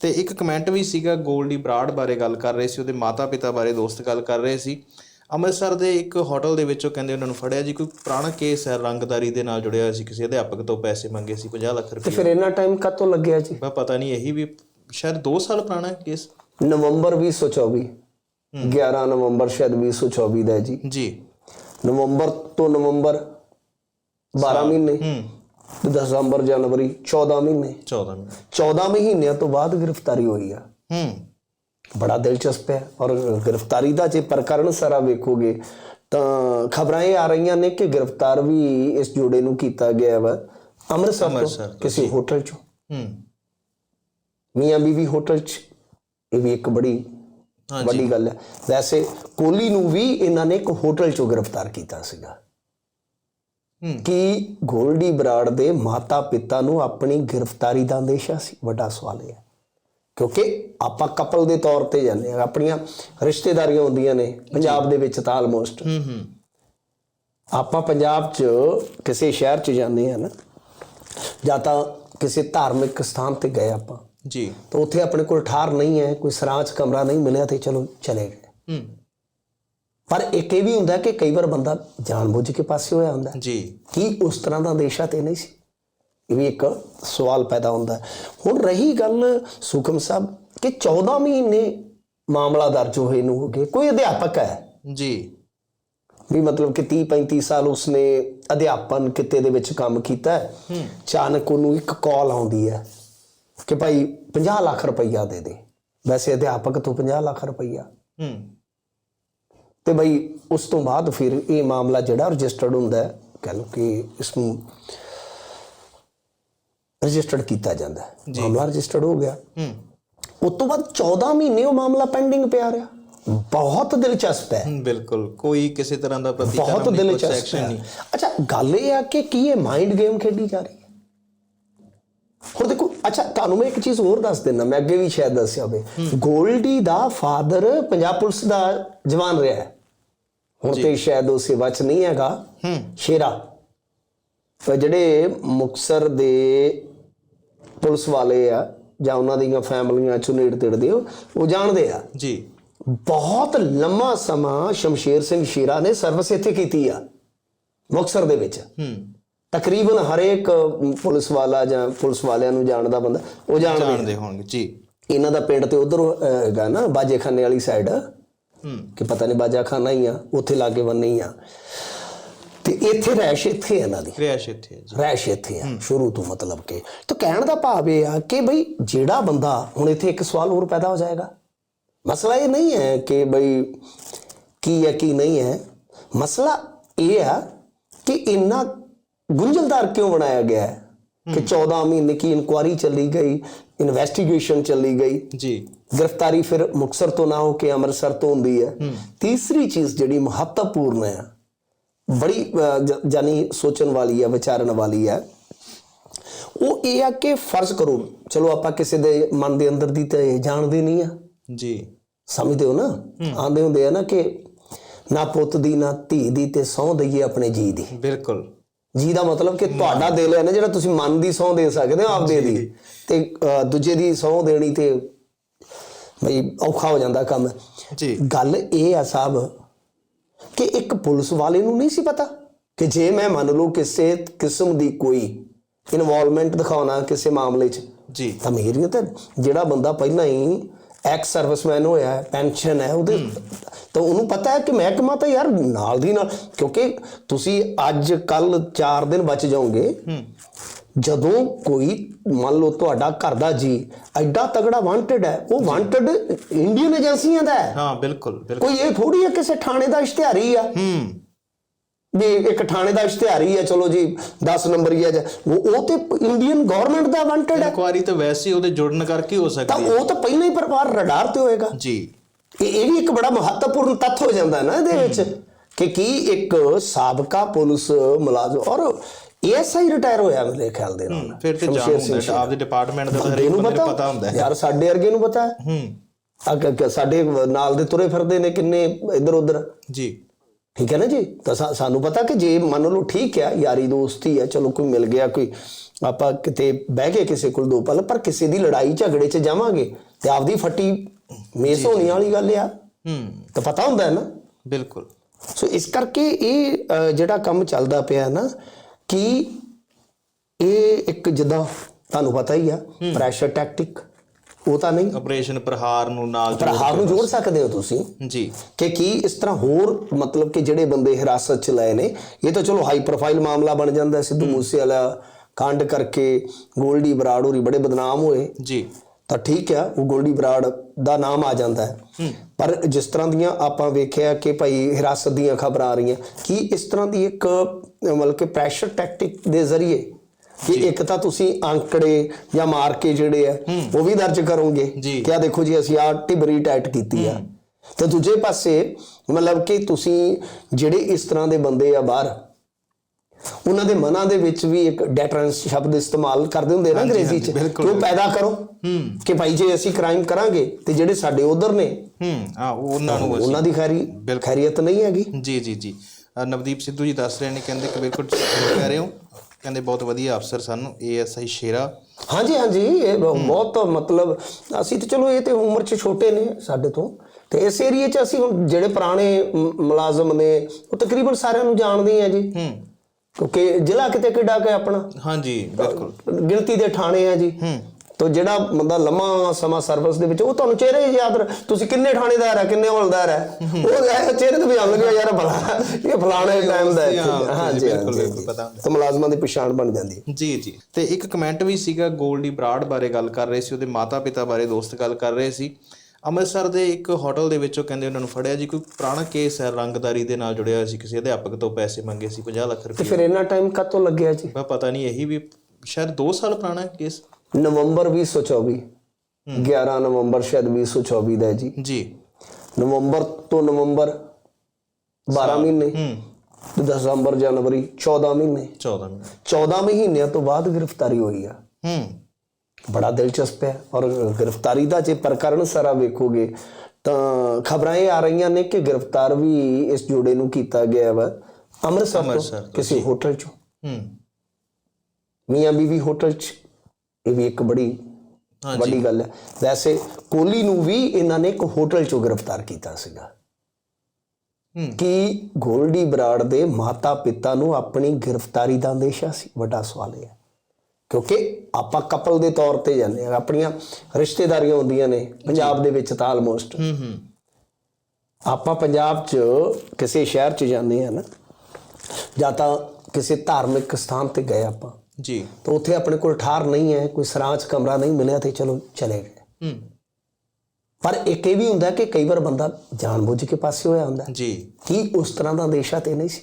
ਤੇ ਇੱਕ ਕਮੈਂਟ ਵੀ ਸੀਗਾ ਗੋਲਡੀ ਬਰਾੜ ਬਾਰੇ ਗੱਲ ਕਰ ਰਹੇ ਸੀ ਉਹਦੇ ਮਾਤਾ-ਪਿਤਾ ਬਾਰੇ ਦੋਸਤ ਗੱਲ ਕਰ ਰਹੇ ਸੀ। ਅੰਮ੍ਰਿਤਸਰ ਦੇ ਇੱਕ ਹੋਟਲ ਦੇ ਵਿੱਚੋਂ ਕਹਿੰਦੇ ਉਹਨਾਂ ਨੂੰ ਫੜਿਆ ਜੀ ਕੋਈ ਪੁਰਾਣਾ ਕੇਸ ਹੈ ਰੰਗਦਾਰੀ ਦੇ ਨਾਲ ਜੁੜਿਆ ਹੋਇਆ ਸੀ ਕਿਸੇ ਅਧਿਆਪਕ ਤੋਂ ਪੈਸੇ ਮੰਗੇ ਸੀ 50 ਲੱਖ ਤੇ ਰੁਪਏ ਫਿਰ ਇੰਨਾ ਟਾਈਮ ਕਦੋਂ ਲੱਗਿਆ ਜੀ? ਬਾ ਪਤਾ ਨਹੀਂ ਇਹੀ ਵੀ ਸ਼ਾਇਦ 2 ਸਾਲ ਪੁਰਾਣਾ ਕੇਸ ਨਵੰਬਰ 2024 11 ਨਵੰਬਰ ਸ਼ਾਇਦ 2024 ਦਾ ਜੀ। ਜੀ। ਨਵੰਬਰ ਤੋਂ ਨਵੰਬਰ 12 ਮਹੀਨੇ। ਹੂੰ। ਦਸੰਬਰ ਜਨਵਰੀ 14 ਮਹੀਨੇ। 14 ਮਿੰਟ 14 ਮਹੀਨਿਆਂ ਤੋਂ ਬਾਅਦ ਗ੍ਰਿਫਤਾਰੀ ਹੋਈ ਆ। ਹੂੰ। ਬੜਾ ਦਿਲਚਸਪ ਹੈ। ਔਰ ਗ੍ਰਿਫਤਾਰੀ ਦਾ ਜੇ ਪ੍ਰਕਰਨ ਸਾਰਾ ਵੇਖੋਗੇ ਤਾਂ ਖਬਰਾਂ ਇਹ ਆ ਰਹੀਆਂ ਨੇ ਕਿ ਗ੍ਰਿਫਤਾਰ ਵੀ ਇਸ ਜੋੜੇ ਨੂੰ ਕੀਤਾ ਗਿਆ ਵਾ। ਅੰਮ੍ਰਿਤਸਰ ਤੋਂ ਕਿਸੇ ਹੋਟਲ ਚੋਂ। ਹੂੰ। ਮੀਆਂ ਬੀਵੀ ਹੋਟਲ ਚ ਇਹ ਵੀ ਇੱਕ ਬੜੀ ਵੱਡੀ ਗੱਲ ਹੈ। ਵੈਸੇ ਕੋਹਲੀ ਨੂੰ ਵੀ ਇਹਨਾਂ ਨੇ ਇੱਕ ਹੋਟਲ ਚੋਂ ਗ੍ਰਿਫਤਾਰ ਕੀਤਾ ਸੀਗਾ। ਕਿ ਗੋਲਡੀ ਬਰਾੜ ਦੇ ਮਾਤਾ ਪਿਤਾ ਨੂੰ ਆਪਣੀ ਗ੍ਰਿਫਤਾਰੀ ਦਾ ਅੰਦੇਸ਼ਾ ਸੀ। ਵੱਡਾ ਸਵਾਲ ਇਹ ਹੈ। ਕਿਉਂਕਿ ਆਪਾਂ ਕਪਲ ਦੇ ਤੌਰ ਤੇ ਜਾਂਦੇ ਆ ਆਪਣੀਆਂ ਰਿਸ਼ਤੇਦਾਰੀਆਂ ਹੁੰਦੀਆਂ ਨੇ ਪੰਜਾਬ ਦੇ ਵਿੱਚ ਤਾਂ ਆਲਮੋਸਟ ਹੂੰ ਹੂੰ। ਆਪਾਂ ਪੰਜਾਬ 'ਚ ਕਿਸੇ ਸ਼ਹਿਰ 'ਚ ਜਾਂਦੇ ਆ ਨਾ ਜਾਂ ਤਾਂ ਕਿਸੇ ਧਾਰਮਿਕ ਸਥਾਨ ਤੇ ਗਏ ਆਪਾਂ। ਜੀ। ਤਾਂ ਉੱਥੇ ਆਪਣੇ ਕੋਲ ਠਾਰ ਨਹੀਂ ਹੈ ਕੋਈ ਸਰਾਂਚ ਕਮਰਾ ਨਹੀਂ ਮਿਲਿਆ ਤੇ ਚਲੋ ਚਲੇ ਗਏ। ਹੂੰ। ਪਰ ਇੱਕ ਇਹ ਵੀ ਹੁੰਦਾ ਕਿ ਕਈ ਵਾਰ ਬੰਦਾ ਜਾਣਬੁੱਝ ਕੇ ਪਾਸੇ ਹੋਇਆ ਹੁੰਦਾ। ਜੀ। ਕੀ ਉਸ ਤਰ੍ਹਾਂ ਦਾ ਅੰਦੇਸ਼ਾ ਤੇ ਨਹੀਂ ਸੀ? ਇਹ ਵੀ ਇੱਕ ਸਵਾਲ ਪੈਦਾ ਹੁੰਦਾ। ਹੁਣ ਰਹੀ ਗੱਲ ਸੁਖਮ ਸਾਹਿਬ ਕਿ 14 ਮਹੀਨੇ ਮਾਮਲਾ ਦਰਜ ਹੋਏ ਨੂੰ ਹੋ ਗਏ। ਕੋਈ ਅਧਿਆਪਕ ਹੈ? ਜੀ। ਵੀ ਮਤਲਬ ਕਿ 30 35 ਸਾਲ ਉਸਨੇ ਅਧਿਆਪਨ ਕਿੱਤੇ ਦੇ ਵਿੱਚ ਕੰਮ ਕੀਤਾ ਹੈ। ਅਚਾਨਕ ਉਹਨੂੰ ਇੱਕ ਕਾਲ ਆਉਂਦੀ ਹੈ ਕਿ ਭਾਈ 50 ਲੱਖ ਰੁਪਈਆ ਦੇ ਦੇ। ਵੈਸੇ ਅਧਿਆਪਕ ਤੋਂ 50 ਲੱਖ ਰੁਪਈਆ। ਹੂੰ। ਤੇ ਬਈ ਉਸ ਤੋਂ ਬਾਅਦ ਫਿਰ ਇਹ ਮਾਮਲਾ ਜਿਹੜਾ ਰਜਿਸਟਰਡ ਹੁੰਦਾ ਹੈ ਕਹ ਲਓ ਕਿ ਇਸ ਨੂੰ ਰਜਿਸਟਰਡ ਕੀਤਾ ਜਾਂਦਾ ਹੈ। ਮਾਮਲਾ ਰਜਿਸਟਰਡ ਹੋ ਗਿਆ। ਹੂੰ। ਉਸ ਤੋਂ ਬਾਅਦ 14 ਮਹੀਨੇ ਉਹ ਮਾਮਲਾ ਪੈਂਡਿੰਗ ਪਿਆ ਰਿਹਾ। ਬਹੁਤ ਦਿਲਚਸਪ ਹੈ। ਬਿਲਕੁਲ। ਕੋਈ ਕਿਸੇ ਤਰ੍ਹਾਂ ਦਾ ਬਹੁਤ ਪ੍ਰਤੀਕਰਮ ਨਹੀਂ ਕੋਈ ਦਿਲਚਸਪ ਨਹੀਂ। ਅੱਛਾ ਗੱਲ ਇਹ ਆ ਕਿ ਕੀ ਇਹ ਮਾਈਂਡ ਗੇਮ ਖੇਡੀ ਜਾ ਰਹੀ ਹੈ? ਹੁਣ ਦੇਖੋ ਅੱਛਾ ਤੁਹਾਨੂੰ ਮੈਂ ਇੱਕ ਚੀਜ਼ ਹੋਰ ਦੱਸ ਦਿੰਦਾ ਮੈਂ ਅੱਗੇ ਵੀ ਸ਼ਾਇਦ ਦੱਸਿਆ ਹੋਵੇ। ਗੋਲਡੀ ਦਾ ਫਾਦਰ ਪੰਜਾਬ ਪੁਲਿਸ ਦਾ ਜਵਾਨ ਰਿਹਾ ਹੈ। ਹੁਣ ਤੇ ਸ਼ਾਇਦ ਉਹ ਸੇਵਾ 'ਚ ਨਹੀਂ ਹੈਗਾ। ਹੂੰ। ਸ਼ੇਰਾ। ਪਰ ਜਿਹੜੇ ਮੁਕਸਰ ਦੇ ਪੁਲਿਸ ਵਾਲੇ ਆ ਜਾਂ ਉਹਨਾਂ ਦੀਆਂ ਫੈਮਲੀਆਂ ਚੋਂ ਨੇੜੇ ਤੇੜਦੇ ਉਹ ਜਾਣਦੇ ਆ। ਜੀ। ਬਹੁਤ ਲੰਮਾ ਸਮਾਂ ਸ਼ਮਸ਼ੇਰ ਸਿੰਘ ਸ਼ੇਰਾ ਨੇ ਸਰਵਿਸ ਇੱਥੇ ਕੀਤੀ ਆ ਮੁਕਸਰ ਦੇ ਵਿੱਚ। ਹੂੰ। ਤਕਰੀਬਨ ਹਰੇਕ ਪੁਲਿਸ ਵਾਲਾ ਜਾਂ ਪੁਲਿਸ ਵਾਲਿਆਂ ਨੂੰ ਜਾਣਦਾ ਬੰਦਾ ਉਹ ਜਾਣਦੇ ਹੋਣਗੇ ਜੀ। ਇਹਨਾਂ ਦਾ ਪਿੰਡ ਤੇ ਉਧਰ ਹੈਗਾ ਨਾ ਬਾਜੇਖਾਨੇ ਵਾਲੀ ਸਾਈਡ ਕਿ ਪਤਾ ਨਹੀਂ ਬਾਜਾਖਾਨਾ ਹੀ ਆ ਉੱਥੇ ਲਾਗੇ ਬੰਨੇ ਹੀ ਆ। ਤੇ ਇੱਥੇ ਰੈਸ਼ ਇੱਥੇ ਹੈ ਇਹਨਾਂ ਦੀ। ਕ੍ਰਿਆਸ਼ ਇੱਥੇ ਹੈ ਜੀ। ਰੈਸ਼ ਇੱਥੇ ਆ ਸ਼ੁਰੂ ਤੋਂ ਮਤਲਬ ਕਿ। ਤਾਂ ਕਹਿਣ ਦਾ ਭਾਵ ਇਹ ਆ ਕਿ ਬਈ ਜਿਹੜਾ ਬੰਦਾ ਹੁਣ ਇੱਥੇ ਇੱਕ ਸਵਾਲ ਹੋਰ ਪੈਦਾ ਹੋ ਜਾਏਗਾ। ਮਸਲਾ ਇਹ ਨਹੀਂ ਹੈ ਕਿ ਬਈ ਕੀ ਹੈ ਕੀ ਨਹੀਂ ਹੈ। ਮਸਲਾ ਇਹ ਆ ਕਿ ਇੰਨਾ ਗੁੰਝਲਦਾਰ ਕਿਉਂ ਬਣਾਇਆ ਗਿਆ ਹੈ? ਕਿ 14 ਮਹੀਨੇ ਕੀ ਇਨਕੁਆਰੀ ਚੱਲੀ ਗਈ ਇਨਵੈਸਟੀਗੇਸ਼ਨ ਚੱਲੀ ਗਈ। ਜੀ। ਗ੍ਰਿਫਤਾਰੀ ਫਿਰ ਮੁਕਸਰ ਤੋਂ ਨਾ ਹੋ ਕੇ ਅੰਮ੍ਰਿਤਸਰ ਤੋਂ ਹੁੰਦੀ ਹੈ। ਤੀਸਰੀ ਚੀਜ਼ ਜਿਹੜੀ ਮਹੱਤਵਪੂਰਨ ਹੈ ਬੜੀ ਜਾਨੀ ਸੋਚਣ ਵਾਲੀ ਹੈ ਵਿਚਾਰਨ ਵਾਲੀ ਹੈ ਉਹ ਇਹ ਆ ਕਿ ਫਰਜ਼ ਕਰੋ ਚਲੋ ਆਪਾਂ ਕਿਸੇ ਦੇ ਮਨ ਦੇ ਅੰਦਰ ਦੀ ਤੇ ਜਾਣਦੇ ਨਹੀਂ ਆ। ਜੀ। ਸਮਝਦੇ ਹੋ ਨਾ? ਆਂਦੇ ਹੁੰਦੇ ਆ ਨਾ ਕਿ ਨਾ ਪੁੱਤ ਦੀ ਨਾ ਧੀ ਦੀ ਤੇ ਦਈਏ ਆਪਣੇ ਜੀ ਦੀ। ਬਿਲਕੁਲ। ਜੀ ਦਾ ਮਤਲਬ ਕਿ ਤੁਹਾਡਾ ਦਿਲ ਹੈ ਨਾ ਜਿਹੜਾ ਤੁਸੀਂ ਮਨ ਦੀ ਸਹੁੰ ਦੇ ਸਕਦੇ ਹੋ ਆਪਦੇ ਦੀ। ਤੇ ਦੂਜੇ ਦੀ ਸਹੁੰ ਦੇਣੀ ਤੇ ਬਈ ਔਖਾ ਹੋ ਜਾਂਦਾ ਕੰਮ। ਜੀ। ਗੱਲ ਇਹ ਆ ਸਾਹਿਬ ਕਿ ਇੱਕ ਪੁਲਿਸ ਵਾਲੇ ਨੂੰ ਨਹੀਂ ਸੀ ਪਤਾ ਕਿ ਜੇ ਮੈਂ ਮੰਨ ਲਓ ਕਿਸੇ ਕਿਸਮ ਦੀ ਕੋਈ ਇਨਵੋਲਵਮੈਂਟ ਦਿਖਾਉਣਾ ਕਿਸੇ ਮਾਮਲੇ 'ਚ ਜੀ। ਤਾਂ ਮੇਰੀ ਤਾਂ ਜਿਹੜਾ ਬੰਦਾ ਪਹਿਲਾਂ ਹੀ ਐਕਸ ਸਰਵਿਸਮੈਨ ਹੋਇਆ ਹੈ ਪੈਨਸ਼ਨ ਹੈ ਉਹਦੇ ਤਾਂ ਉਹਨੂੰ ਪਤਾ ਹੈ ਕਿ ਮਹਿਕਮਾ ਤਾਂ ਯਾਰ ਨਾਲ ਦੀ ਨਾਲ ਕਿਉਂਕਿ ਤੁਸੀਂ ਅੱਜ ਕੱਲ 4 ਦਿਨ ਬਚ ਜਾਓਗੇ। ਜਦੋਂ ਕੋਈ ਮੰਨ ਲਓ ਤੁਹਾਡਾ ਘਰ ਦਾ ਜੀ ਐਡਾ ਤਗੜਾ ਵਾਂਟਡ ਹੈ ਉਹ ਵਾਂਟਡ ਇੰਡੀਅਨ ਏਜੰਸੀਆਂ ਦਾ ਹੈ। ਹਾਂ ਬਿਲਕੁਲ ਬਿਲਕੁਲ। ਕੋਈ ਇਹ ਥੋੜੀ ਹੈ ਕਿਸੇ ਥਾਣੇ ਦਾ ਇਸ਼ਤਿਹਾਰੀ ਆ? ਹੂੰ। ਵੀ ਇੱਕ ਥਾਣੇ ਦਾ ਇਸ਼ਤਿਹਾਰੀ ਆ ਚਲੋ ਜੀ 10 ਨੰਬਰੀ ਆ ਜਾਂ ਉਹ ਉਹ ਤੇ ਇੰਡੀਅਨ ਗਵਰਨਮੈਂਟ ਦਾ ਵਾਂਟਡ ਹੈ। ਇਨਕੁਆਰੀ ਤਾਂ ਵੈਸੇ ਹੀ ਉਹਦੇ ਜੁੜਨ ਕਰਕੇ ਹੋ ਤਾਂ ਸਕਦੀ ਹੈ। ਉਹ ਤਾਂ ਪਹਿਲਾਂ ਹੀ ਪਰਿਵਾਰ ਰਡਾਰ ਤੇ ਹੋਏਗਾ। ਜੀ। ਇਹ ਇਹ ਵੀ ਇੱਕ ਬੜਾ ਮਹੱਤਵਪੂਰਨ ਤੱਥ ਹੋ ਜਾਂਦਾ ਨਾ ਇਹਦੇ ਵਿੱਚ ਕਿ ਕੀ ਇੱਕ ਸਾਬਕਾ ਪੁਲਿਸ ਮੁਲਾਜ਼ਮ ਔਰ ਐਸਆਈ ਰਿਟਾਇਰ ਹੋਇਆ ਮੇਰੇ ਖਿਆਲ ਦੇ ਨਾਲ। ਫਿਰ ਤੇ ਜਾਣ ਹੁੰਦਾ। ਆਪਦੇ ਡਿਪਾਰਟਮੈਂਟ ਦਾ ਹਰੇਕ ਬੰਦੇ ਨੂੰ ਪਤਾ ਹੁੰਦਾ ਯਾਰ ਸਾਡੇ ਵਰਗੇ ਨੂੰ ਪਤਾ ਹੈ। ਆ ਕ- ਕ- ਸਾਡੇ ਨਾਲ ਦੇ ਤੁਰੇ ਫਿਰਦੇ ਨੇ ਕਿੰਨੇ ਇੱਧਰ ਉੱਧਰ ਜੀ। ਠੀਕ ਹੈ ਨਾ ਜੀ? ਤਾਂ ਸਾਨੂੰ ਪਤਾ ਕਿ ਜੇ ਮੰਨ ਲਓ ਠੀਕ ਹੈ ਯਾਰੀ ਦੋਸਤੀ ਹੈ ਚਲੋ ਕੋਈ ਮਿਲ ਗਿਆ ਕੋਈ ਆਪਾਂ ਕਿਤੇ ਬਹਿ ਕੇ ਕਿਸੇ ਕੋਲ ਦੋ ਪਲ ਪਰ ਕਿਸੇ ਦੀ ਲੜਾਈ ਝਗੜੇ 'ਚ ਜਾਵਾਂਗੇ ਤੇ ਆਪਦੀ ਫੱਟੀ ਮੇਸ ਹੋਣੀ ਵਾਲੀ ਗੱਲ ਆ। ਹੂੰ। ਤਾਂ ਪਤਾ ਹੁੰਦਾ ਹੈ ਨਾ। ਬਿਲਕੁਲ। ਸੋ ਇਸ ਕਰਕੇ ਇਹ ਜਿਹੜਾ ਕੰਮ ਚੱਲਦਾ ਪਿਆ ਨਾ ਕਿ ਇਹ ਇੱਕ ਜਿੱਦਾਂ ਤੁਹਾਨੂੰ ਪਤਾ ਹੀ ਆ ਪ੍ਰੈਸ਼ਰ ਟੈਕਟਿਕ ਉਹ ਤਾਂ ਨਹੀਂ। ਆਪਰੇਸ਼ਨ ਪ੍ਰਹਾਰ ਨੂੰ ਨਾਲ ਪਰ ਹਾਰ ਨੂੰ ਜੋੜ ਸਕਦੇ ਹੋ ਤੁਸੀਂ। ਜੀ। ਕਿ ਕੀ ਇਸ ਤਰ੍ਹਾਂ ਹੋਰ ਮਤਲਬ ਕਿ ਜਿਹੜੇ ਬੰਦੇ ਹਿਰਾਸਤ ਚ ਲਏ ਨੇ ਇਹ ਤਾਂ ਚਲੋ ਹਾਈ ਪ੍ਰੋਫਾਈਲ ਮਾਮਲਾ ਬਣ ਜਾਂਦਾ। ਸਿੱਧੂ ਮੂਸੇ ਵਾਲਾ ਕਾਂਡ ਕਰਕੇ ਗੋਲਡੀ ਬਰਾੜ ਹੋਰੀ ਬੜੇ ਬਦਨਾਮ ਹੋਏ। ਜੀ। ਤਾਂ ਠੀਕ ਆ ਉਹ ਗੋਲਡੀ ਬਰਾੜ ਦਾ ਨਾਮ ਆ ਜਾਂਦਾ ਹੈ। ਪਰ ਜਿਸ ਤਰ੍ਹਾਂ ਦੀਆਂ ਆਪਾਂ ਵੇਖਿਆ ਕਿ ਭਾਈ ਹਿਰਾਸਤ ਦੀਆਂ ਖਬਰਾਂ ਆ ਰਹੀਆਂ ਕੀ ਇਸ ਤਰ੍ਹਾਂ ਦੀ ਇੱਕ ਮਤਲਬ ਕਿ ਪ੍ਰੈਸ਼ਰ ਟੈਕਟਿਕ ਦੇ ਜ਼ਰੀਏ ਕਿ ਇੱਕ ਤਾਂ ਤੁਸੀਂ ਅੰਕੜੇ ਜਾਂ ਮਾਰ ਕੇ ਜਿਹੜੇ ਆ ਉਹ ਵੀ ਦਰਜ ਕਰੋਗੇ। ਕਿ ਆ ਦੇਖੋ ਜੀ ਅਸੀਂ ਆ ਟਿਬਰੀ ਟਾਈਟ ਕੀਤੀ ਆ। ਤੇ ਦੂਜੇ ਪਾਸੇ ਮਤਲਬ ਕਿ ਤੁਸੀਂ ਜਿਹੜੇ ਇਸ ਤਰ੍ਹਾਂ ਦੇ ਬੰਦੇ ਆ ਬਾਹਰ ਉਹਨਾਂ ਦੇ ਮਨਾਂ ਦੇ ਵਿੱਚ ਵੀ ਇੱਕ ਡੈਟਰੈਂਸ ਸ਼ਬਦ ਇਸਤੇਮਾਲ ਕਰਦੇ ਹੁੰਦੇ ਨਾ ਅੰਗਰੇਜ਼ੀ ਚ ਕਿ ਉਹ ਪੈਦਾ ਕਰੋ ਕਿ ਭਾਈ ਜੇ ਅਸੀਂ ਕ੍ਰਾਈਮ ਕਰਾਂਗੇ ਤੇ ਜਿਹੜੇ ਸਾਡੇ ਉਧਰ ਨੇ ਹੂੰ ਆ ਉਹਨਾਂ ਨੂੰ ਉਹਨਾਂ ਦੀ ਖੈਰੀ ਖੈਰੀਅਤ ਨਹੀਂ ਹੈਗੀ। ਜੀ ਜੀ ਜੀ। ਨਵਦੀਪ ਸਿੱਧੂ ਜੀ ਦੱਸ ਰਹੇ ਨੇ ਕਹਿੰਦੇ ਕਿ ਬਿਲਕੁਲ ਕਹਿ ਰਹੇ ਹੋ। ਕਹਿੰਦੇ ਬਹੁਤ ਵਧੀਆ ਅਫਸਰ ਸਾਨੂੰ ਏਐਸਆਈ ਸ਼ੇਰਾ। ਹਾਂਜੀ ਹਾਂਜੀ ਇਹ ਬਹੁਤ ਮਤਲਬ ਅਸੀਂ ਤੇ ਚਲੋ ਇਹ ਤੇ ਉਮਰ 'ਚ ਛੋਟੇ ਨੇ ਸਾਡੇ ਤੋਂ। ਤੇ ਇਸ ਏਰੀਏ 'ਚ ਅਸੀਂ ਹੁਣ ਜਿਹੜੇ ਪੁਰਾਣੇ ਮੁਲਾਜ਼ਮ ਨੇ ਉਹ ਤਕਰੀਬਨ ਸਾਰਿਆਂ ਨੂੰ ਜਾਣਦੇ ਆ ਜੀ। ਹੂੰ। ਕਿਉਂਕਿ ਜ਼ਿਲ੍ਹਾ ਕਿਤੇ ਕਿੱਡਾ ਕਿ ਆਪਣਾ? ਹਾਂਜੀ ਬਿਲਕੁਲ। ਗਿਣਤੀ ਦੇ ਥਾਣੇ ਆ ਜੀ। ਤੋ ਜਿਹੜਾ ਬੰਦਾ ਲੰਮਾ ਸਮਾਂ ਸਰਵਿਸ ਦੇ ਵਿੱਚ ਉਹ ਤੁਹਾਨੂੰ ਚਿਹਰੇ ਹੀ ਯਾਦ ਤੁਸੀਂ ਕਿੰਨੇ ਥਾਣੇਦਾਰ ਆ ਕਿੰਨੇ ਹਵਲਦਾਰ ਆ? ਉਹ ਚਿਹਰੇ ਤੇ ਵੀ ਆਉਣ ਲੱਗਿਆ ਯਾਰ ਭਲਾ ਇਹ ਫਲਾਣੇ ਟਾਈਮ ਦਾ ਹੈ ਹਾਂ, ਹਾਂਜੀ ਬਿਲਕੁਲ, ਬਿਲਕੁਲ ਪਤਾ ਹੁੰਦਾ। ਤੇ ਮੁਲਾਜ਼ਮਾਂ ਦੀ ਪਛਾਣ ਬਣ ਜਾਂਦੀ ਹੈ। ਜੀ ਜੀ। ਤੇ ਇੱਕ ਕਮੈਂਟ ਵੀ ਸੀਗਾ ਗੋਲਡੀ ਬਰਾੜ ਬਾਰੇ ਗੱਲ ਕਰ ਰਹੇ ਸੀ ਉਹਦੇ ਮਾਤਾ ਪਿਤਾ ਬਾਰੇ ਦੋਸਤ ਗੱਲ ਕਰ ਰਹੇ ਸੀ। ਅੰਮ੍ਰਿਤਸਰ ਦੇ ਇੱਕ ਹੋਟਲ ਦੇ ਵਿੱਚੋਂ ਕਹਿੰਦੇ ਉਹਨਾਂ ਨੂੰ ਫੜਿਆ ਜੀ ਕੋਈ ਪੁਰਾਣਾ ਕੇਸ ਹੈ ਰੰਗਦਾਰੀ ਦੇ ਨਾਲ ਜੁੜਿਆ ਹੋਇਆ ਸੀ ਕਿਸੇ ਅਧਿਆਪਕ ਤੋਂ ਪੈਸੇ ਮੰਗੇ ਸੀ 50 ਲੱਖ ਤੇ ਰੁਪਏ ਫਿਰ ਇੰਨਾ ਟਾਈਮ ਕਦੋਂ ਲੱਗਿਆ ਜੀ? ਬਾ ਪਤਾ ਨਹੀਂ ਇਹੀ ਵੀ ਸ਼ਾਇਦ 2 ਸਾਲ ਪੁਰਾਣਾ ਹੈ ਕੇਸ। ਨਵੰਬਰ 2024 11 ਨਵੰਬਰ ਸ਼ਾਇਦ 2024 ਦਾ ਜੀ। ਜੀ। ਨਵੰਬਰ ਤੋਂ ਨਵੰਬਰ 12 ਮਹੀਨੇ। ਹੂੰ। ਦਸੰਬਰ ਜਨਵਰੀ 14 ਮਹੀਨੇ। 14 ਮਹੀਨੇ। 14 ਮਹੀਨਿਆਂ ਤੋਂ ਬਾਅਦ ਗ੍ਰਿਫਤਾਰੀ ਹੋਈ ਆ। ਹੂੰ। ਬੜਾ ਦਿਲਚਸਪ ਹੈ ਔਰ ਗ੍ਰਿਫਤਾਰੀ ਦਾ ਜੇ ਪ੍ਰਕਰਨ ਸਾਰਾ ਵੇਖੋਗੇ ਤਾਂ ਖਬਰਾਂ ਇਹ ਆ ਰਹੀਆਂ ਨੇ ਕਿ ਗ੍ਰਿਫਤਾਰ ਵੀ ਇਸ ਜੋੜੇ ਨੂੰ ਕੀਤਾ ਗਿਆ ਵਾ। ਅੰਮ੍ਰਿਤਸਰ ਤੋਂ ਕਿਸੇ ਹੋਟਲ ਚੋਂ। ਹੂੰ। ਮੀਆਂ ਬੀਵੀ ਹੋਟਲ ਚ ਇਹ ਵੀ ਇੱਕ ਬੜੀ ਵੱਡੀ ਗੱਲ ਹੈ। ਵੈਸੇ ਕੋਹਲੀ ਨੂੰ ਵੀ ਇਹਨਾਂ ਨੇ ਇੱਕ ਹੋਟਲ ਚੋਂ ਗ੍ਰਿਫਤਾਰ ਕੀਤਾ ਸੀਗਾ। ਕਿ ਗੋਲਡੀ ਬਰਾੜ ਦੇ ਮਾਤਾ ਪਿਤਾ ਨੂੰ ਆਪਣੀ ਗ੍ਰਿਫਤਾਰੀ ਦਾ ਅੰਦੇਸ਼ਾ ਸੀ? ਵੱਡਾ ਸਵਾਲ ਹੈ। ਕਿਉਂਕਿ ਆਪਾਂ ਕਪਲ ਦੇ ਤੌਰ ਤੇ ਜਾਂਦੇ ਆ ਆਪਣੀਆਂ ਰਿਸ਼ਤੇਦਾਰੀਆਂ ਹੁੰਦੀਆਂ ਨੇ ਪੰਜਾਬ ਦੇ ਵਿੱਚ ਤਾਂ ਆਲਮੋਸਟ ਹੂੰ ਹੂੰ। ਆਪਾਂ ਪੰਜਾਬ 'ਚ ਕਿਸੇ ਸ਼ਹਿਰ 'ਚ ਜਾਂਦੇ ਆ ਨਾ ਜਾਂ ਤਾਂ ਕਿਸੇ ਧਾਰਮਿਕ ਸਥਾਨ ਤੇ ਗਏ ਆਪਾਂ ਜੀ। ਤਾਂ ਉੱਥੇ ਆਪਣੇ ਕੋਲ ਠਾਰ ਨਹੀਂ ਹੈ ਕੋਈ ਸਰਾਂਚ ਕਮਰਾ ਨਹੀਂ ਮਿਲਿਆ ਤੇ ਚਲੋ ਚਲੇ ਗਏ। ਹੂੰ। ਪਰ ਇੱਕ ਇਹ ਵੀ ਹੁੰਦਾ ਕਿ ਕਈ ਵਾਰ ਬੰਦਾ ਜਾਣਬੁੱਝ ਕੇ ਪਾਸੇ ਹੋਇਆ ਹੁੰਦਾ। ਜੀ। ਕੀ ਉਸ ਤਰ੍ਹਾਂ ਦਾ ਅੰਦੇਸ਼ਾ ਤੇ ਨਹੀਂ ਸੀ?